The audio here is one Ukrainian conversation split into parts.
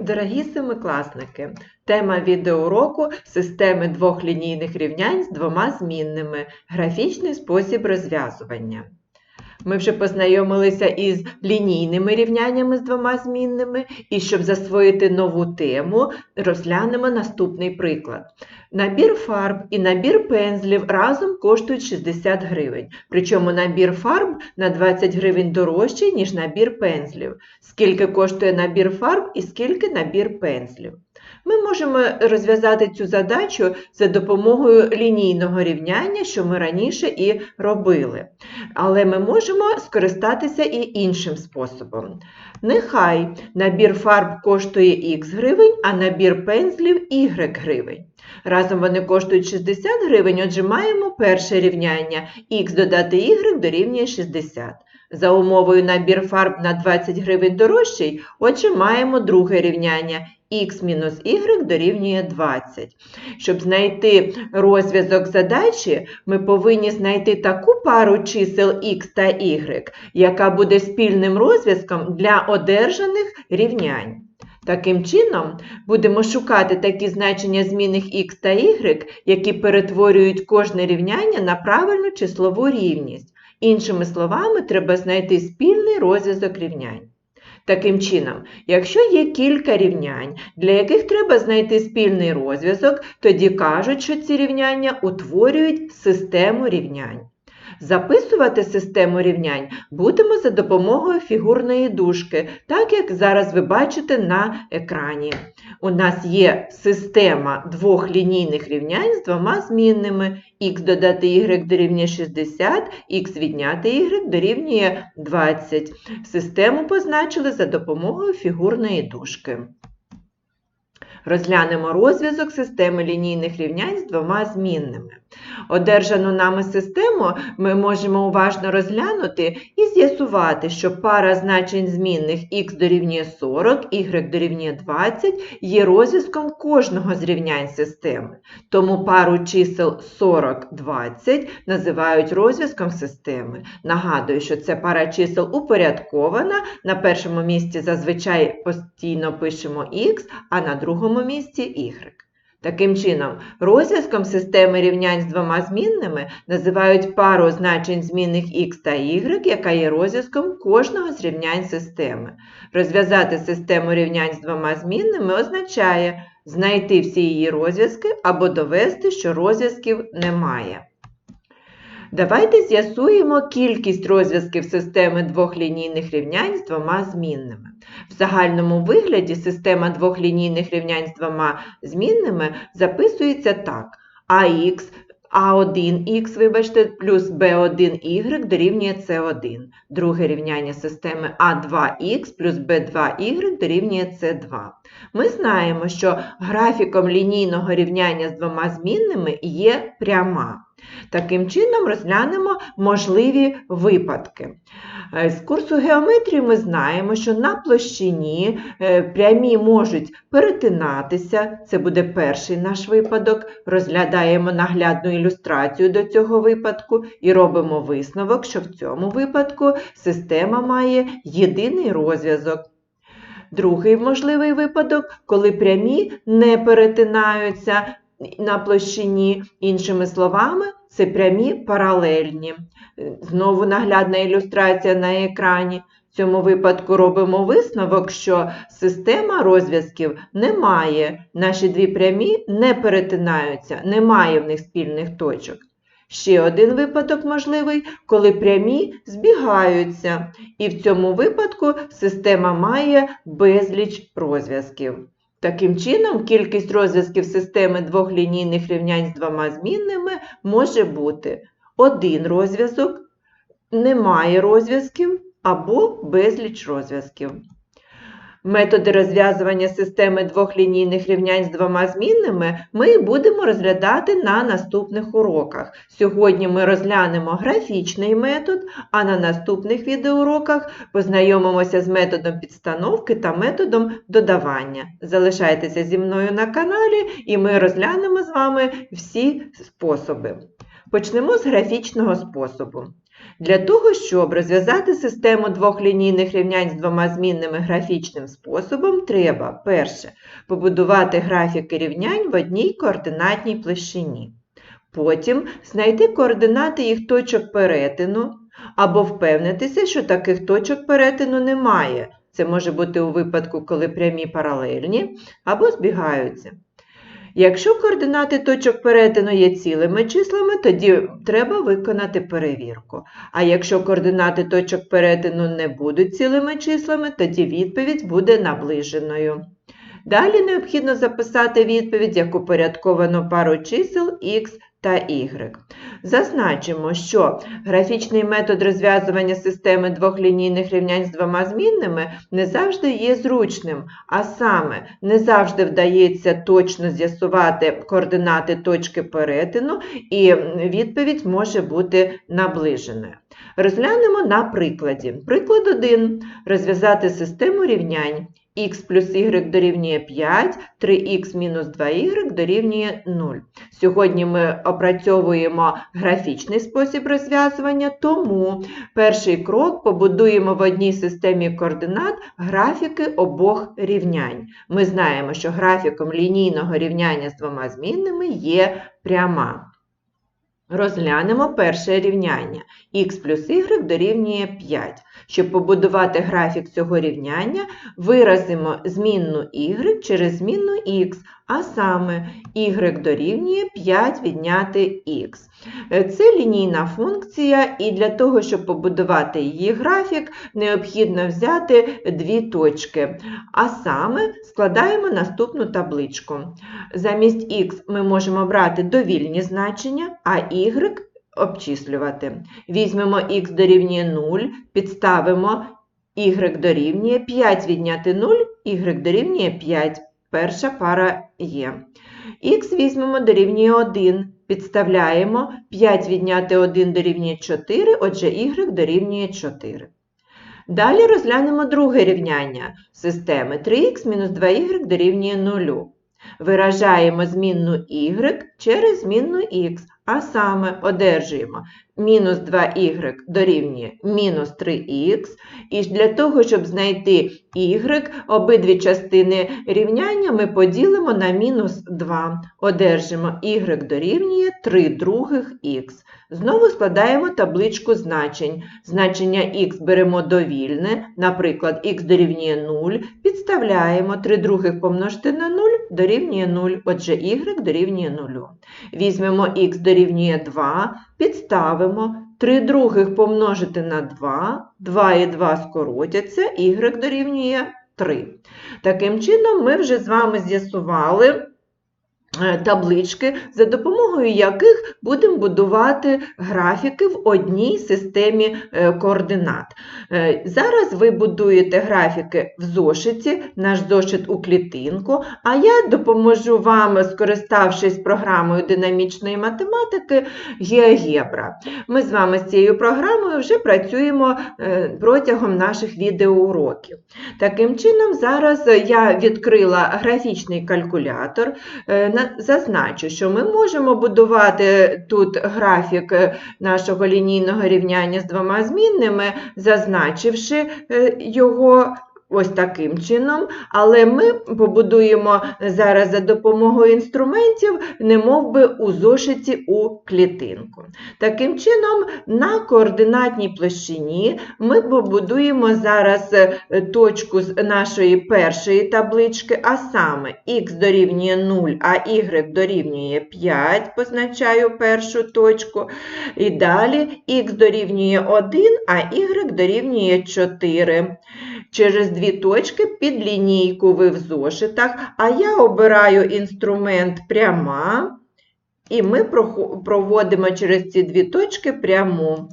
Дорогі семикласники, тема відеоуроку системи двох лінійних рівнянь з двома змінними. Графічний спосіб розв'язування. Ми вже познайомилися із лінійними рівняннями з двома змінними, і щоб засвоїти нову тему, розглянемо наступний приклад. Набір фарб і набір пензлів разом коштують 60 гривень. Причому набір фарб на 20 гривень дорожчий, ніж набір пензлів. Скільки коштує набір фарб і скільки набір пензлів. Ми можемо розв'язати цю задачу за допомогою лінійного рівняння, що ми раніше і робили. Але ми можемо скористатися і іншим способом. Нехай набір фарб коштує х гривень, а набір пензлів y гривень. Разом вони коштують 60 гривень, отже маємо перше рівняння х додати y дорівнює 60. За умовою набір фарб на 20 гривень дорожчий, отже маємо друге рівняння х мінус y дорівнює 20. Щоб знайти розв'язок задачі, ми повинні знайти таку пару чисел х та y, яка буде спільним розв'язком для одержаних рівнянь. Таким чином, будемо шукати такі значення змінних х та y, які перетворюють кожне рівняння на правильну числову рівність. Іншими словами, треба знайти спільний розв'язок рівнянь. Таким чином, якщо є кілька рівнянь, для яких треба знайти спільний розв'язок, тоді кажуть, що ці рівняння утворюють систему рівнянь. Записувати систему рівнянь будемо за допомогою фігурної дужки, так як зараз ви бачите на екрані. У нас є система двох лінійних рівнянь з двома змінними. х додати y дорівнює 60, х відняти y дорівнює 20. Систему позначили за допомогою фігурної дужки. Розглянемо розв'язок системи лінійних рівнянь з двома змінними. Одержану нами систему ми можемо уважно розглянути і з'ясувати, що пара значень змінних х дорівнює 40, y дорівнює 20 є розв'язком кожного з рівнянь системи. Тому пару чисел 40, 20 називають розв'язком системи. Нагадую, що це пара чисел упорядкована. На першому місці зазвичай постійно пишемо х, а на другому місці y. Таким чином, розв'язком системи рівнянь з двома змінними називають пару значень змінних x та y, яка є розв'язком кожного з рівнянь системи. Розв'язати систему рівнянь з двома змінними означає знайти всі її розв'язки або довести, що розв'язків немає. Давайте з'ясуємо кількість розв'язків системи двох лінійних рівнянь з двома змінними. В загальному вигляді система двох лінійних рівнянь з двома змінними записується так. АХ а1х, вибачте, плюс b1y дорівнює c1. Друге рівняння системи А2х плюс b2y дорівнює c2. Ми знаємо, що графіком лінійного рівняння з двома змінними є пряма. Таким чином розглянемо можливі випадки. Е, з курсу геометрії ми знаємо, що на площині е, прямі можуть перетинатися, це буде перший наш випадок. Розглядаємо наглядну ілюстрацію до цього випадку і робимо висновок, що в цьому випадку система має єдиний розв'язок. Другий можливий випадок, коли прямі не перетинаються на площині, іншими словами, це прямі паралельні. Знову наглядна ілюстрація на екрані. В цьому випадку робимо висновок, що система розв'язків немає. Наші дві прямі не перетинаються, немає в них спільних точок. Ще один випадок можливий, коли прямі збігаються, і в цьому випадку система має безліч розв'язків. Таким чином, кількість розв'язків системи двох лінійних рівнянь з двома змінними може бути один розв'язок, немає розв'язків або безліч розв'язків. Методи розв'язування системи двох лінійних рівнянь з двома змінними ми будемо розглядати на наступних уроках. Сьогодні ми розглянемо графічний метод, а на наступних відеоуроках познайомимося з методом підстановки та методом додавання. Залишайтеся зі мною на каналі і ми розглянемо з вами всі способи. Почнемо з графічного способу. Для того, щоб розв'язати систему двох лінійних рівнянь з двома змінними графічним способом, треба перше побудувати графіки рівнянь в одній координатній площині. Потім знайти координати їх точок перетину або впевнитися, що таких точок перетину немає. Це може бути у випадку, коли прямі паралельні або збігаються. Якщо координати точок перетину є цілими числами, тоді треба виконати перевірку. А якщо координати точок перетину не будуть цілими числами, тоді відповідь буде наближеною. Далі необхідно записати відповідь як упорядковану пару чисел x та y. Зазначимо, що графічний метод розв'язування системи двох лінійних рівнянь з двома змінними не завжди є зручним, а саме не завжди вдається точно з'ясувати координати точки перетину, і відповідь може бути наближеною. Розглянемо на прикладі. Приклад 1. Розв'язати систему рівнянь х плюс y дорівнює 5, 3х мінус 2y дорівнює 0. Сьогодні ми опрацьовуємо графічний спосіб розв'язування, тому перший крок побудуємо в одній системі координат графіки обох рівнянь. Ми знаємо, що графіком лінійного рівняння з двома змінними є пряма. Розглянемо перше рівняння. х плюс y дорівнює 5. Щоб побудувати графік цього рівняння, виразимо змінну y через змінну x, а саме y дорівнює 5 відняти x. Це лінійна функція, і для того, щоб побудувати її графік, необхідно взяти дві точки. А саме складаємо наступну табличку. Замість x ми можемо брати довільні значення, а y обчислювати. Візьмемо х дорівнює 0, підставимо y дорівнює 5 відняти 0, y дорівнює 5. Перша пара є. Х візьмемо дорівнює 1. Підставляємо 5 відняти 1 дорівнює 4, отже y дорівнює 4. Далі розглянемо друге рівняння системи 3х мінус 2y дорівнює 0. Виражаємо змінну y через змінну х, а саме одержуємо мінус 2y дорівнює мінус 3х. І для того, щоб знайти y, обидві частини рівняння ми поділимо на мінус 2. Одержимо y дорівнює 3 других х. Знову складаємо табличку значень. Значення х беремо довільне, наприклад, х дорівнює 0, підставляємо 3 других помножити на 0 дорівнює 0, отже y дорівнює 0. Візьмемо х дорівнює 2, підставимо 3 других помножити на 2, 2 і 2 скоротяться, y дорівнює 3. Таким чином, ми вже з вами з'ясували. Е, таблички, за допомогою яких будемо будувати графіки в одній системі е, координат. Е, зараз ви будуєте графіки в зошиті, наш зошит у клітинку, а я допоможу вам, скориставшись програмою динамічної математики GeoGebra. Ми з вами з цією програмою вже працюємо протягом наших відеоуроків. Таким чином, зараз я відкрила графічний калькулятор зазначу, що ми можемо будувати тут графік е, нашого лінійного рівняння з двома змінними, зазначивши е, його Ось таким чином, але ми побудуємо зараз за допомогою інструментів, немов би у зошиті у клітинку. Таким чином, на координатній площині ми побудуємо зараз е, точку з нашої першої таблички, а саме х дорівнює 0, а y дорівнює 5, позначаю першу точку. І далі х дорівнює 1, а y дорівнює 4. Через дві точки під лінійку ви в зошитах, а я обираю інструмент пряма, і ми проводимо через ці дві точки пряму.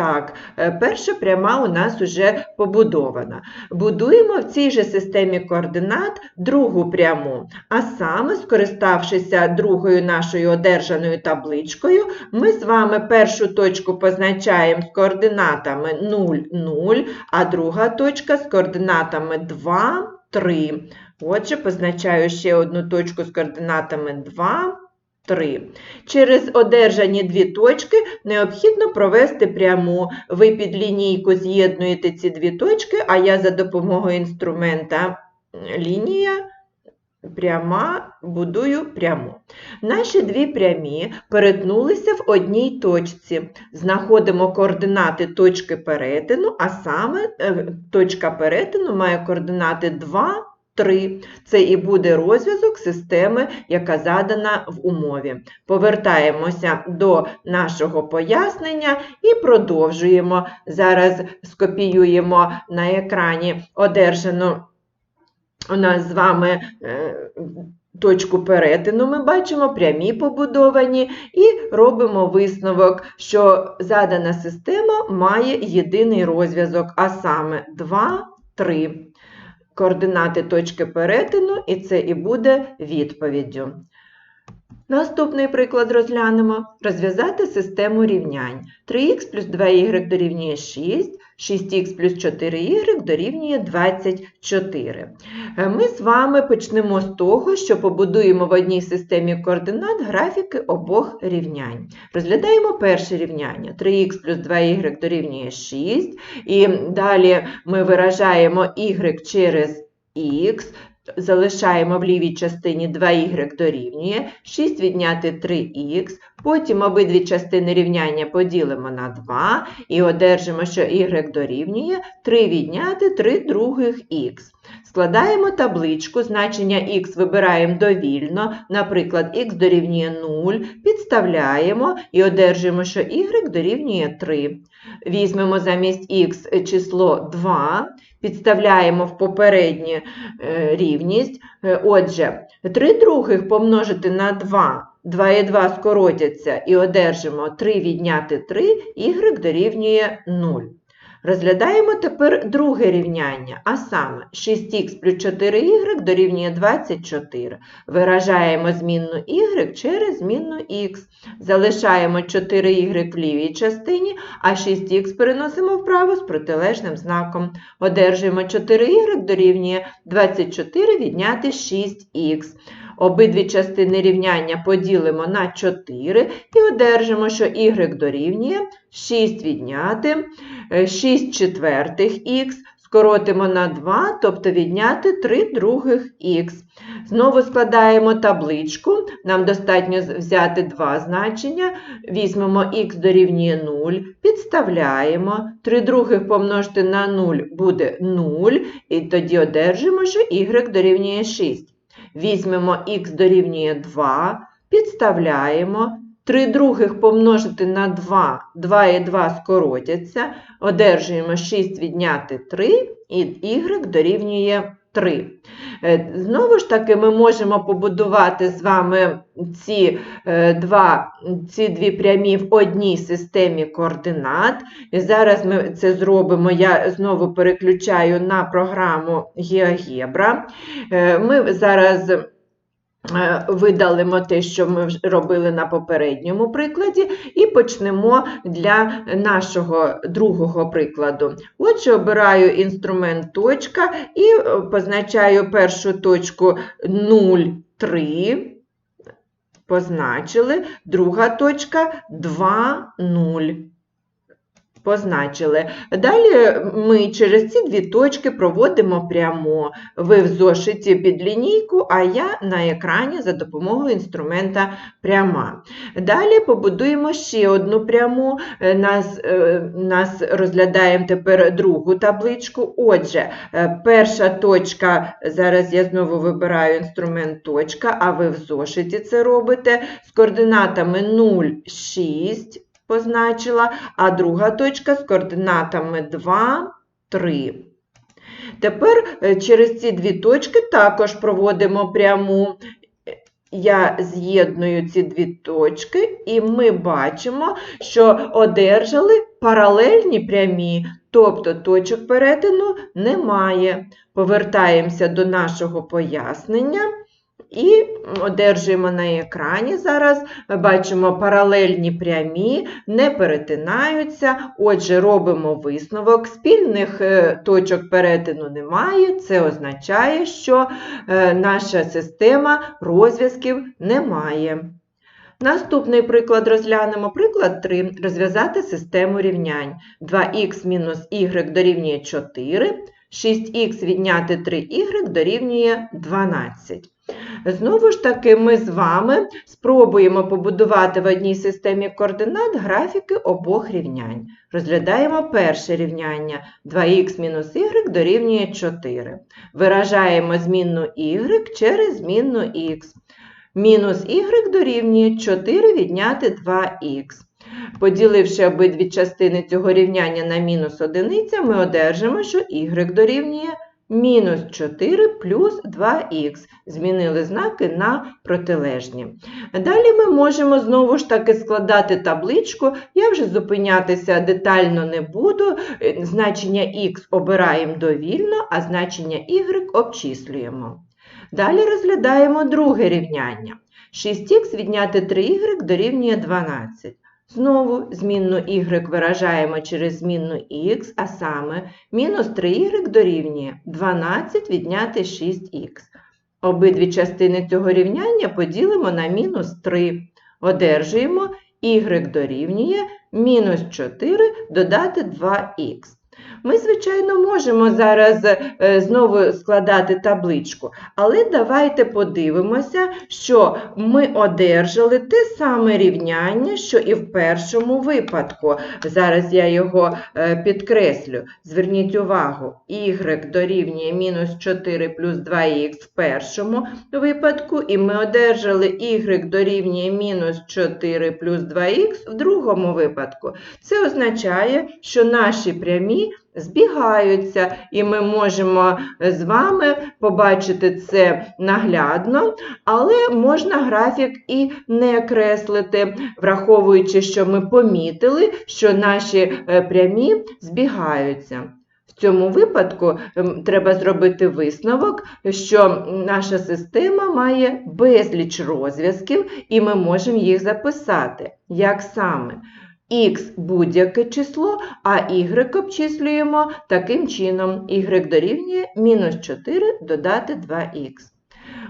Так, е, перша пряма у нас вже побудована. Будуємо в цій же системі координат другу пряму, а саме, скориставшися другою нашою одержаною табличкою, ми з вами першу точку позначаємо з координатами 0, 0, а друга точка з координатами 2, 3. Отже, позначаю ще одну точку з координатами 2, 3. Через одержані дві точки необхідно провести пряму. Ви під лінійку з'єднуєте ці дві точки, а я за допомогою інструмента лінія пряма будую пряму. Наші дві прямі перетнулися в одній точці. Знаходимо координати точки перетину, а саме е, точка перетину має координати 2, 3. Це і буде розв'язок системи, яка задана в умові. Повертаємося до нашого пояснення і продовжуємо. Зараз скопіюємо на екрані одержану у нас з вами е, точку перетину. Ми бачимо прямі побудовані і робимо висновок, що задана система має єдиний розв'язок, а саме 2, 3 координати точки перетину, і це і буде відповіддю. Наступний приклад розглянемо. Розв'язати систему рівнянь. 3х плюс 2y дорівнює 6, 6х плюс 4y дорівнює 24. Е, Ми з вами почнемо з того, що побудуємо в одній системі координат графіки обох рівнянь. Розглядаємо перше рівняння. 3х плюс 2y дорівнює 6. І далі ми виражаємо y через х, залишаємо в лівій частині 2y дорівнює, 6 відняти 3х, потім обидві частини рівняння поділимо на 2 і одержимо, що y дорівнює 3 відняти 3 других х. Складаємо табличку, значення х вибираємо довільно, наприклад, х дорівнює 0, підставляємо і одержимо, що y дорівнює 3. Візьмемо замість х число 2, підставляємо в попередню е, рівність. Е, Отже, 3 других помножити на 2, 2 і 2 скоротяться і одержимо 3 відняти 3, y дорівнює 0. Розглядаємо тепер друге рівняння, а саме 6х плюс 4y дорівнює 24. Виражаємо змінну y через змінну х. Залишаємо 4y в лівій частині, а 6х переносимо вправо з протилежним знаком. Одержуємо 4y дорівнює 24 відняти 6х. Обидві частини рівняння поділимо на 4 і одержимо, що y дорівнює 6 відняти е, 6 четвертих х, скоротимо на 2, тобто відняти 3 других х. Знову складаємо табличку, нам достатньо взяти два значення, візьмемо х дорівнює 0, підставляємо, 3 других помножити на 0 буде 0, і тоді одержимо, що y дорівнює 6. Візьмемо х дорівнює 2, підставляємо, 3 других помножити на 2, 2 і 2 скоротяться, одержуємо 6 відняти 3, і y дорівнює 3. Е, Знову ж таки, ми можемо побудувати з вами ці, е, два, ці дві прямі в одній системі координат. І зараз ми це зробимо. Я знову переключаю на програму GeoGebra. Е, Ми зараз видалимо те, що ми робили на попередньому прикладі, і почнемо для нашого другого прикладу. Отже, обираю інструмент точка і е, позначаю першу точку 0,3. Позначили. Друга точка 2,0. Позначили. Далі ми через ці дві точки проводимо прямо. Ви в зошиті під лінійку, а я на екрані за допомогою інструмента пряма. Далі побудуємо ще одну пряму. Е, Нас, е, нас розглядаємо тепер другу табличку. Отже, е, перша точка, зараз я знову вибираю інструмент точка, а ви в зошиті це робите з координатами 0, 6 позначила, а друга точка з координатами 2, 3. Тепер е, через ці дві точки також проводимо пряму. Я з'єдную ці дві точки, і ми бачимо, що одержали паралельні прямі, тобто точок перетину немає. Повертаємося до нашого пояснення. І одержуємо на екрані зараз, бачимо паралельні прямі, не перетинаються, отже, робимо висновок. Спільних е, точок перетину немає, це означає, що е, наша система розв'язків не має. Наступний приклад розглянемо. Приклад 3. Розв'язати систему рівнянь. 2х мінус y дорівнює 4, 6х відняти 3y дорівнює 12. Знову ж таки, ми з вами спробуємо побудувати в одній системі координат графіки обох рівнянь. Розглядаємо перше рівняння. 2х мінус y дорівнює 4. Виражаємо змінну y через змінну x. Мінус y дорівнює 4 відняти 2х. Поділивши обидві частини цього рівняння на мінус одиниця, ми одержимо, що y дорівнює мінус 4 плюс 2х. Змінили знаки на протилежні. Далі ми можемо знову ж таки складати табличку. Я вже зупинятися детально не буду. Значення х обираємо довільно, а значення y обчислюємо. Далі розглядаємо друге рівняння. 6х відняти 3y дорівнює 12. Знову змінну y виражаємо через змінну x, а саме мінус 3y дорівнює 12 відняти 6х. Обидві частини цього рівняння поділимо на мінус 3. Одержуємо y дорівнює мінус 4 додати 2х. Ми, звичайно, можемо зараз е, знову складати табличку, але давайте подивимося, що ми одержали те саме рівняння, що і в першому випадку. Зараз я його е, підкреслю. Зверніть увагу, y дорівнює мінус 4 плюс 2х в першому випадку, і ми одержали y дорівнює мінус 4 плюс 2х в другому випадку. Це означає, що наші прямі збігаються, і ми можемо з вами побачити це наглядно, але можна графік і не креслити, враховуючи, що ми помітили, що наші е, прямі збігаються. В цьому випадку ем, треба зробити висновок, що наша система має безліч розв'язків, і ми можемо їх записати. Як саме? Х будь-яке число, а y обчислюємо таким чином. y дорівнює мінус 4 додати 2х.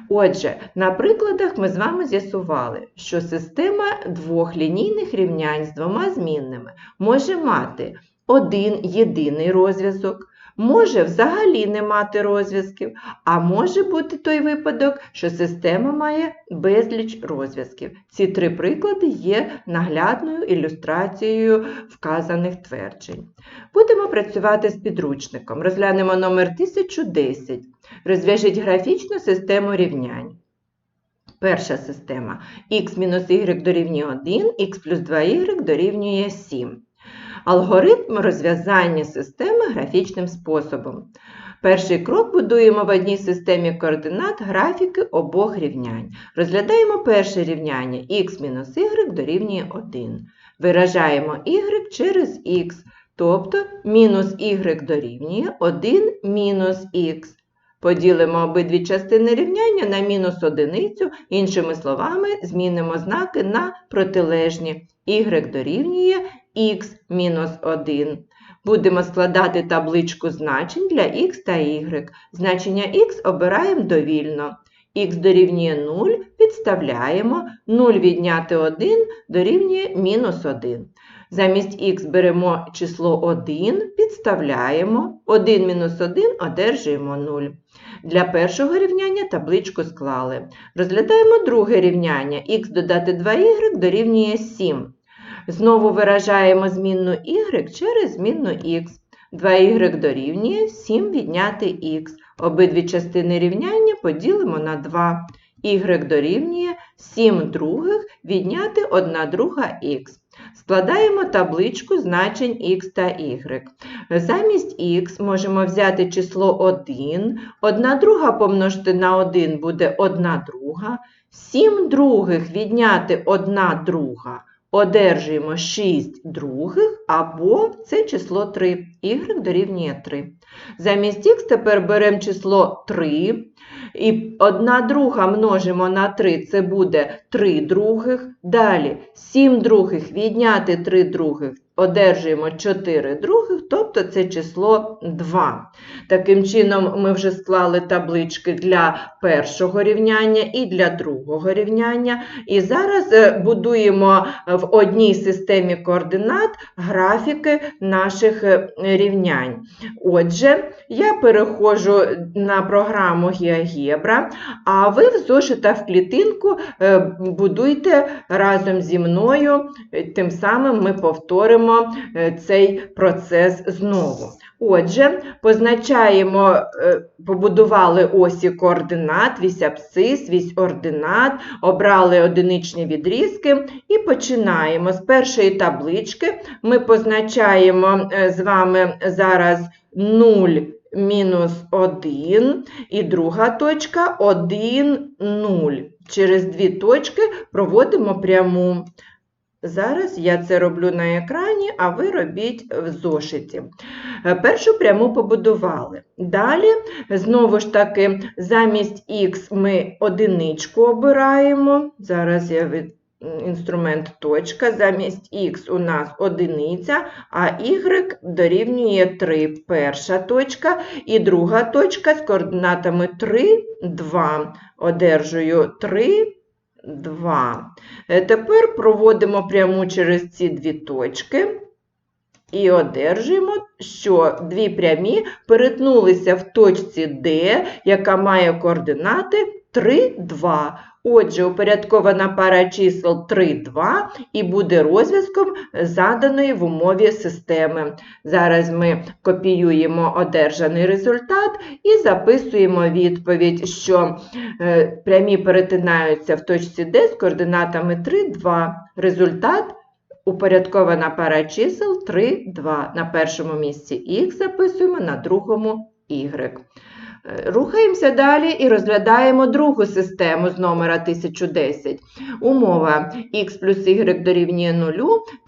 Отже, на прикладах ми з вами з'ясували, що система двох лінійних рівнянь з двома змінними може мати один єдиний розв'язок, може взагалі не мати розв'язків, а може бути той випадок, що система має безліч розв'язків. Ці три приклади є наглядною ілюстрацією вказаних тверджень. Будемо працювати з підручником. Розглянемо номер 1010. Розв'яжіть графічну систему рівнянь. Перша система х-y дорівнює 1, х плюс 2y дорівнює 7. Алгоритм розв'язання системи графічним способом. Перший крок будуємо в одній системі координат графіки обох рівнянь. Розглядаємо перше рівняння х-y дорівнює 1. Виражаємо y через х, тобто мінус y дорівнює 1 мінус х. Поділимо обидві частини рівняння на мінус одиницю, іншими словами, змінимо знаки на протилежні. y дорівнює х мінус 1. Будемо складати табличку значень для х та y. Значення х обираємо довільно. х дорівнює 0, підставляємо, 0 відняти 1 дорівнює мінус 1. Замість х беремо число 1, підставляємо, 1 мінус 1 одержуємо 0. Для першого рівняння табличку склали. Розглядаємо друге рівняння. х додати 2y дорівнює 7. Знову виражаємо змінну y через змінну х. 2y дорівнює 7 відняти х. Обидві частини рівняння поділимо на 2. y дорівнює 7 других відняти 1 друга х. Складаємо табличку значень х та y. Замість х можемо взяти число 1, 1 друга помножити на 1 буде 1 друга, 7 других відняти 1 друга одержуємо 6 других, або це число 3, y дорівнює 3. Замість х тепер беремо число 3, і 1 друга множимо на 3, це буде 3 других, Далі 7 других відняти 3 других одержуємо 4 других, тобто це число 2. Таким чином, ми вже склали таблички для першого рівняння і для другого рівняння. І зараз е, будуємо в одній системі координат графіки наших е, рівнянь. Отже, я переходжу на програму GeoGebra, а ви в зошитах в клітинку е, будуйте разом зі мною, е, тим самим ми повторимо е, цей процес знову. Отже, позначаємо, побудували осі координат, вісь абсцис, вісь ординат, обрали одиничні відрізки і починаємо. З першої таблички ми позначаємо з вами зараз 0 мінус 1 і друга точка 1, 0. Через дві точки проводимо пряму. Зараз я це роблю на екрані, а ви робіть в зошиті. Е, Першу пряму побудували. Далі, знову ж таки, замість х ми одиничку обираємо. Зараз я від інструмент точка. Замість х у нас одиниця, а y дорівнює 3. Перша точка. І друга точка з координатами 3, 2. Одержую 3, 2. Е, Тепер проводимо пряму через ці дві точки і одержуємо, що дві прямі перетнулися в точці D, яка має координати 3, 2. Отже, упорядкована пара чисел 3, 2 і буде розв'язком заданої в умові системи. Зараз ми копіюємо одержаний результат і записуємо відповідь, що е, прямі перетинаються в точці D з координатами 3, 2. Результат упорядкована пара чисел 3, 2. На першому місці х записуємо, на другому y. Е, Рухаємося далі і розглядаємо другу систему з номера 1010. Умова х плюс y дорівнює 0,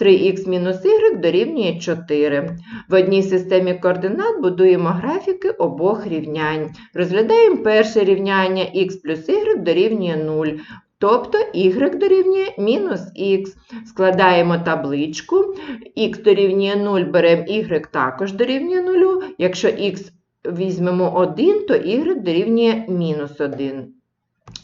3х мінус y дорівнює 4. В одній системі координат будуємо графіки обох рівнянь. Розглядаємо перше рівняння х плюс y дорівнює 0. Тобто y дорівнює мінус х. Складаємо табличку. х дорівнює 0, беремо y також дорівнює 0. Якщо х візьмемо 1, то y дорівнює мінус 1.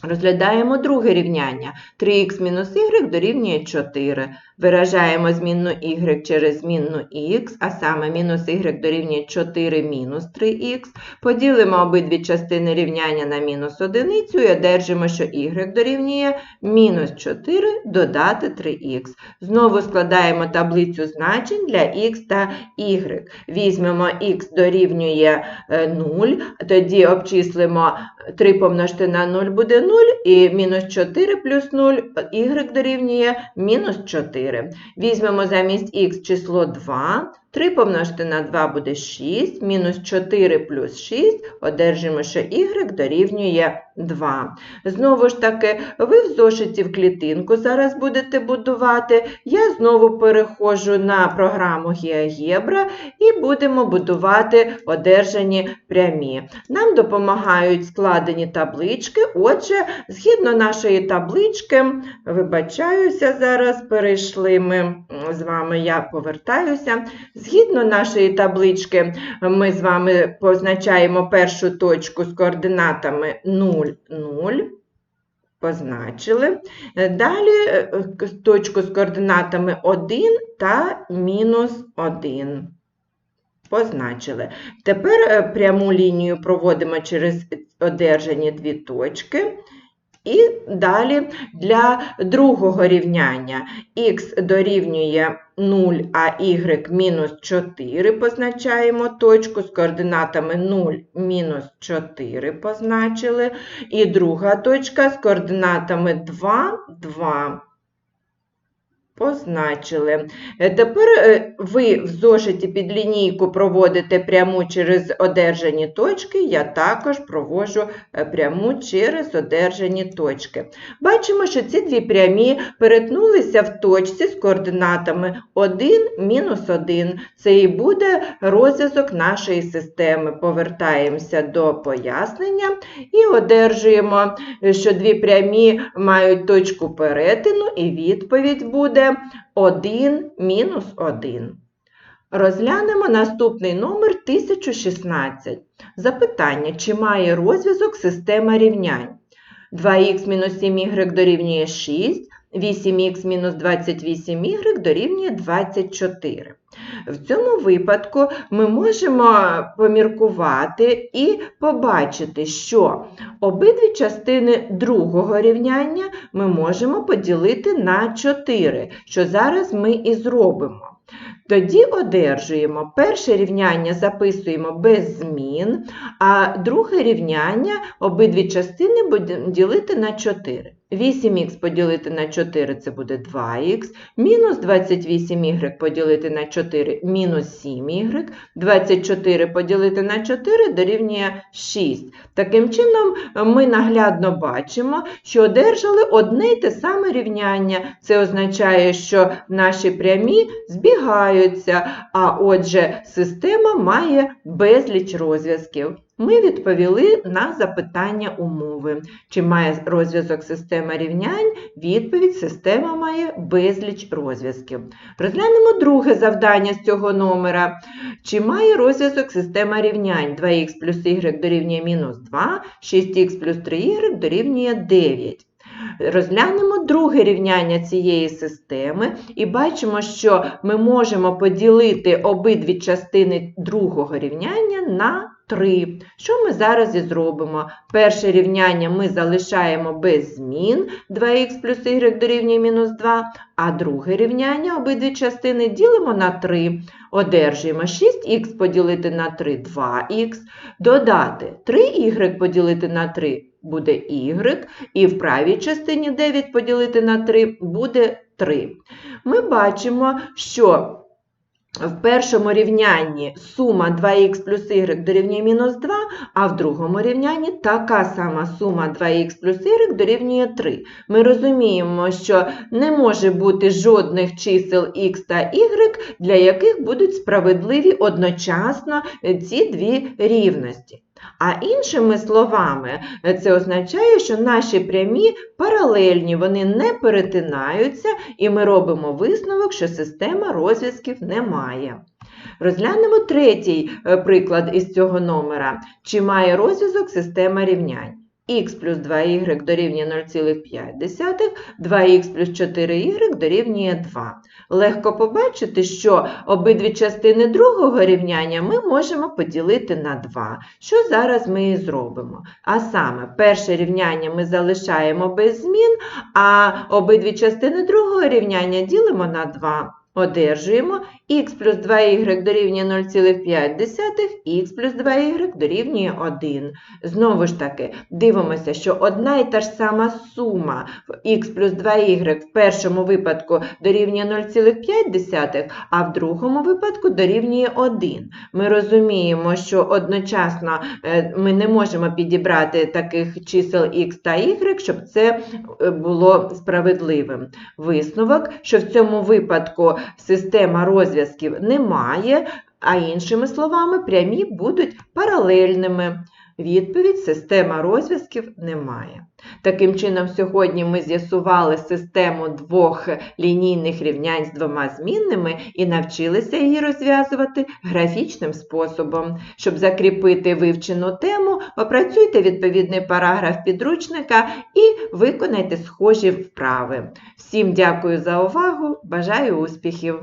Розглядаємо друге рівняння. 3х мінус y дорівнює 4. Виражаємо змінну y через змінну х, а саме мінус y дорівнює 4 мінус 3х. Поділимо обидві частини рівняння на мінус одиницю і одержимо, що y дорівнює мінус 4 додати 3х. Знову складаємо таблицю значень для х та y. Візьмемо х дорівнює 0, тоді обчислимо 3 помножити на 0 буде 0, і мінус 4 плюс 0, y дорівнює мінус 4. Візьмемо замість х число 2, 3 помножити на 2 буде 6, мінус 4 плюс 6, одержимо, що y дорівнює 2. Знову ж таки, ви в зошиті в клітинку зараз будете будувати. Я знову переходжу на програму GeoGebra і будемо будувати одержані прямі. Нам допомагають складені таблички. Отже, згідно нашої таблички, вибачаюся, зараз перейшли ми з вами, я повертаюся. Згідно нашої таблички, ми з вами позначаємо першу точку з координатами 0, 0. Позначили. Далі е, точку з координатами 1 та мінус 1. Позначили. Тепер е, пряму лінію проводимо через одержані дві точки. І далі для другого рівняння х дорівнює 0, а y мінус 4 позначаємо точку з координатами 0, мінус 4 позначили. І друга точка з координатами 2, 2 Позначили. Е, Тепер е, ви в зошиті під лінійку проводите пряму через одержані точки, я також проводжу е, пряму через одержані точки. Бачимо, що ці дві прямі перетнулися в точці з координатами 1, мінус 1. Це і буде розв'язок нашої системи. Повертаємося до пояснення і одержуємо, що дві прямі мають точку перетину, і відповідь буде 1 мінус 1. Розглянемо наступний номер 1016. Запитання, чи має розв'язок система рівнянь? 2х мінус 7y дорівнює 6, 8х мінус 28y дорівнює 24. В цьому випадку ми можемо поміркувати і побачити, що обидві частини другого рівняння ми можемо поділити на 4, що зараз ми і зробимо. Тоді одержуємо перше рівняння записуємо без змін, а друге рівняння обидві частини будемо ділити на 4. 8х поділити на 4 це буде 2х, мінус 28y поділити на 4 мінус 7y, 24 поділити на 4 дорівнює 6. Таким чином, ми наглядно бачимо, що одержали одне й те саме рівняння. Це означає, що наші прямі збігаються, а отже, система має безліч розв'язків. Ми відповіли на запитання умови. Чи має розв'язок система рівнянь? Відповідь система має безліч розв'язків. Розглянемо друге завдання з цього номера. Чи має розв'язок система рівнянь? 2х плюс y дорівнює мінус 2, 6х плюс 3y дорівнює 9. Розглянемо друге рівняння цієї системи і бачимо, що ми можемо поділити обидві частини другого рівняння на 3. Що ми зараз і зробимо? Перше рівняння ми залишаємо без змін 2х плюс y дорівнює мінус 2, а друге рівняння обидві частини ділимо на 3. Одержуємо 6х поділити на 3 2х, додати 3y поділити на 3 буде y, і в правій частині 9 поділити на 3 буде 3. Ми бачимо, що в першому рівнянні сума 2х плюс y дорівнює мінус 2, а в другому рівнянні така сама сума 2х плюс y дорівнює 3. Ми розуміємо, що не може бути жодних чисел х та y, для яких будуть справедливі одночасно ці дві рівності. А іншими словами, це означає, що наші прямі паралельні, вони не перетинаються, і ми робимо висновок, що система розв'язків немає. Розглянемо третій е, приклад із цього номера. Чи має розв'язок система рівнянь? Х плюс 2y дорівнює 0,5, 2х плюс 4y дорівнює 2. Легко побачити, що обидві частини другого рівняння ми можемо поділити на 2, що зараз ми і зробимо. А саме, перше рівняння ми залишаємо без змін, а обидві частини другого рівняння ділимо на 2. Одержуємо х плюс 2y дорівнює 0,5, х плюс 2y дорівнює 1. Знову ж таки, дивимося, що одна і та ж сама сума х плюс 2y в першому випадку дорівнює 0,5, а в другому випадку дорівнює 1. Ми розуміємо, що одночасно е, ми не можемо підібрати таких чисел х та y, щоб це е, було справедливим. Висновок, що в цьому випадку система розв'язків немає, а іншими словами, прямі будуть паралельними. Відповідь система розв'язків немає. Таким чином, сьогодні ми з'ясували систему двох лінійних рівнянь з двома змінними і навчилися її розв'язувати графічним способом. Щоб закріпити вивчену тему, опрацюйте відповідний параграф підручника і виконайте схожі вправи. Всім дякую за увагу! Бажаю успіхів!